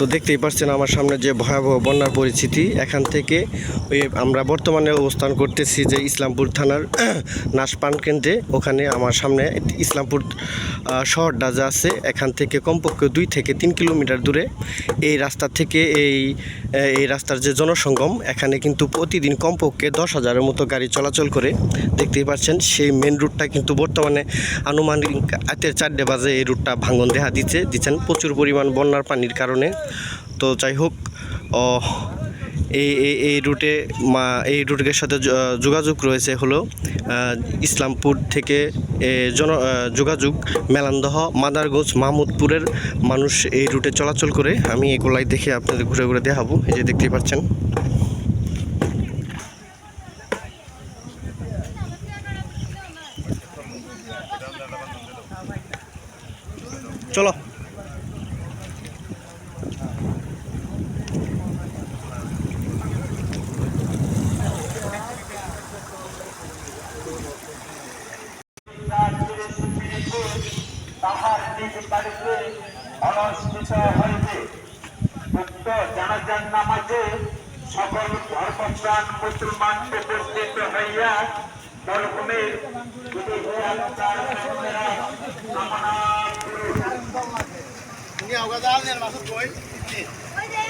তো দেখতেই পাচ্ছেন আমার সামনে যে ভয়াবহ বন্যার পরিস্থিতি। এখান থেকে ওই আমরা বর্তমানে অবস্থান করতেছি যে ইসলামপুর থানার নাশপান কেন্দ্রে। ওখানে আমার সামনে ইসলামপুর শহরটা যা আছে। এখান থেকে কমপক্ষে দুই থেকে তিন কিলোমিটার দূরে। এই রাস্তা থেকে এই এই রাস্তার যে জনসঙ্গম, এখানে কিন্তু প্রতিদিন কমপক্ষে দশ হাজারের মতো গাড়ি চলাচল করে। দেখতেই পাচ্ছেন সেই মেন রুটটা কিন্তু বর্তমানে আনুমানিক রাতের চারটে বাজে এই রুটটা ভাঙন দেখা দিচ্ছে, দিচ্ছেন প্রচুর পরিমাণ বন্যার পানির কারণে। তো যাই হোক এই এই এই রুটে এই রুটের সাথে যোগাযোগ রয়েছে হলো ইসলামপুর থেকে জন যোগাযোগ, মেলান্দহ মাদারগঞ্জ মাহমুদপুরের মানুষ এই রুটে চলাচল করে। আমি এগুলাই দেখে আপনাদের ঘুরে ঘুরে দেখাবো, এই যে দেখতেই পাচ্ছেন। চলো। তাহার নিজ বাড়িতে অনুষ্ঠিত হয়েছে উক্ত জানাজান নামাজে সকল ধর্মপ্রাণ মুসলমান উপস্থিত হইয়া মরুভূমির কামনা করে